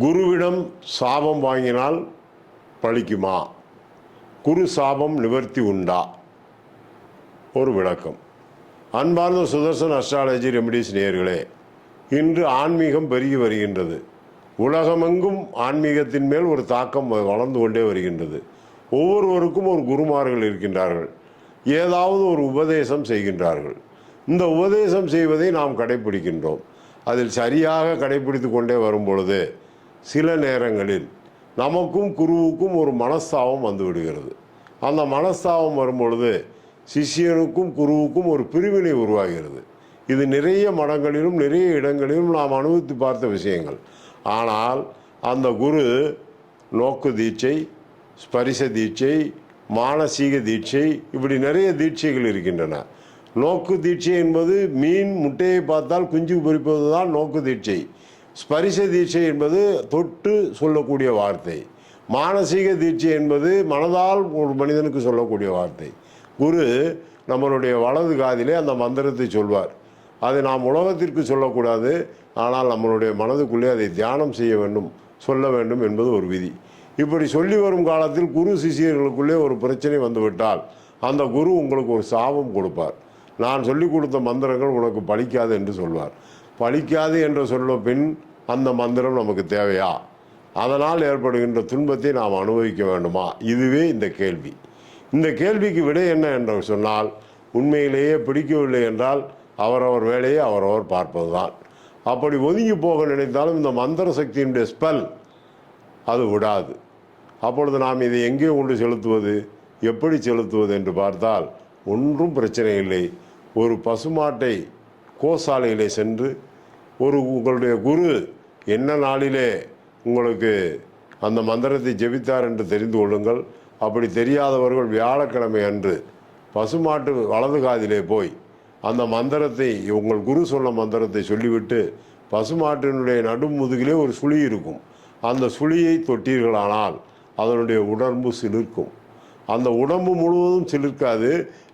குருவிடம் சாபம் வாங்கினால் பழிக்குமா? குரு சாபம் நிவர்த்தி உண்டா? ஒரு விளக்கம். அன்பார்ந்த சுதர்சன் அஸ்ட்ராலஜி ரெமடிஸ் நேர்களே இன்று ஆன்மீகம் பெருகி வருகின்றது. உலகமெங்கும் ஆன்மீகத்தின் மேல் ஒரு தாக்கம் வளர்ந்து கொண்டே வருகின்றது. ஒவ்வொருவருக்கும் ஒரு குருமார்கள் இருக்கின்றார்கள். ஏதாவது ஒரு உபதேசம் செய்கின்றார்கள். இந்த உபதேசம் செய்வதை நாம் கடைபிடிக்கின்றோம் அதில் சரியாக கடைபிடித்து கொண்டே வரும் பொழுது சில நேரங்களில் நமக்கும் குருவுக்கும் ஒரு மனஸ்தாபம் வந்து விடுகிறது. அந்த மனஸ்தாபம் வரும்பொழுது சிஷியனுக்கும் சிஷ்யனுக்கும் குருவுக்கும் ஒரு பிரிவினை உருவாகிறது. இது நிறைய மடங்களிலும் நிறைய இடங்களிலும் நாம் அனுபவித்து பார்த்த விஷயங்கள். ஆனால் அந்த குரு நோக்கு தீட்சை ஸ்பரிச தீட்சை மானசீக தீட்சை இப்படி நிறைய தீட்சைகள் இருக்கின்றன. நோக்கு தீட்சை என்பது மீன் முட்டையை பார்த்தால் குஞ்சு பொறிப்பது தான் நோக்கு தீட்சை. ஸ்பரிச தீட்சை என்பது தொட்டு சொல்லக்கூடிய வார்த்தை. மானசீக தீட்சை என்பது மனதால் ஒரு மனிதனுக்கு சொல்லக்கூடிய வார்த்தை. குரு நம்மளுடைய வலது காதிலே அந்த மந்திரத்தை சொல்வார். அது நாம் உலகத்திற்கு சொல்லக்கூடாது ஆனால் நம்மளுடைய மனதுக்குள்ளே அதை தியானம் செய்ய வேண்டும் சொல்ல வேண்டும் என்பது ஒரு விதி. இப்படி சொல்லி வரும் காலத்தில் குரு சிஷியர்களுக்குள்ளே ஒரு பிரச்சனை வந்துவிட்டால் அந்த குரு உங்களுக்கு ஒரு சாபம் கொடுப்பார். நான் சொல்லிக் கொடுத்த மந்திரங்கள் உனக்கு பலிக்காது என்று சொல்வார். பழிக்காது என்று சொல்லும் பின் அந்த மந்திரம் நமக்கு தேவையா? அதனால் ஏற்படுகின்ற துன்பத்தை நாம் அனுபவிக்க வேண்டுமா? இதுவே இந்த கேள்வி. இந்த கேள்விக்கு விடை என்ன என்று சொன்னால் உண்மையிலேயே பிடிக்கவில்லை என்றால் அவரவர் வேலையை அவரவர் பார்ப்பதுதான். அப்படி ஒதுங்கி போக நினைத்தாலும் இந்த மந்திர சக்தியினுடைய ஸ்பெல் அது விடாது. அப்பொழுது நாம் இதை எங்கே கொண்டு செலுத்துவது? எப்படி செலுத்துவது என்று பார்த்தால் ஒன்றும் பிரச்சனை இல்லை. ஒரு பசுமாட்டை கோசாலையிலே சென்று ஒரு உங்களுடைய குரு என்ன நாளிலே உங்களுக்கு அந்த மந்திரத்தை ஜெபித்தார் என்று தெரிந்து கொள்ளுங்கள். அப்படி தெரியாதவர்கள் வியாழக்கிழமை அன்று பசுமாட்டு வலது காதிலே போய் அந்த மந்திரத்தை உங்கள் குரு சொன்ன மந்திரத்தை சொல்லிவிட்டு பசுமாட்டினுடைய நடுமுதுகிலே ஒரு சுழி இருக்கும். அந்த சுழியை தொட்டீர்களானால் அதனுடைய உடம்பு சிலிர்க்கும். அந்த உடம்பு முழுவதும் சிலிர்க்காது.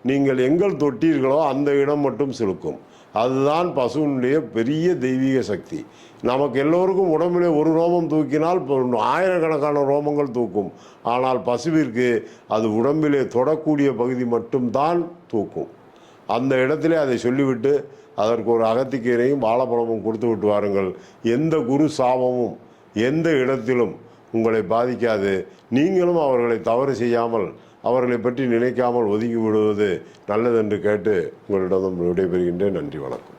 நீங்கள் எங்கள் தொட்டீர்களோ அந்த இடம் மட்டும் சிலுக்கும் அதுதான் பசுவினுடைய பெரிய தெய்வீக சக்தி. நமக்கு எல்லோருக்கும் உடம்பிலே ஒரு ரோமம் தூக்கினால் ஆயிரக்கணக்கான ரோமங்கள் தூக்கும். ஆனால் பசுவிற்கு அது உடம்பிலே தொடக்கூடிய பகுதி மட்டும்தான் தூக்கும். அந்த இடத்திலே அதை சொல்லிவிட்டு அதற்கு ஒரு அகத்திக்கீரையும் வாழைப்பழமும் கொடுத்து விட்டு வாருங்கள். எந்த குரு சாபமும் எந்த இடத்திலும் உங்களை பாதிக்காது. நீங்களும் அவர்களை தவறு செய்யாமல் அவர்களை பற்றி நினைக்காமல் ஒதுங்கி விடுவது நல்லதென்று கேட்டு உங்களிடம் விடைபெறுகின்றேன். நன்றி வணக்கம்.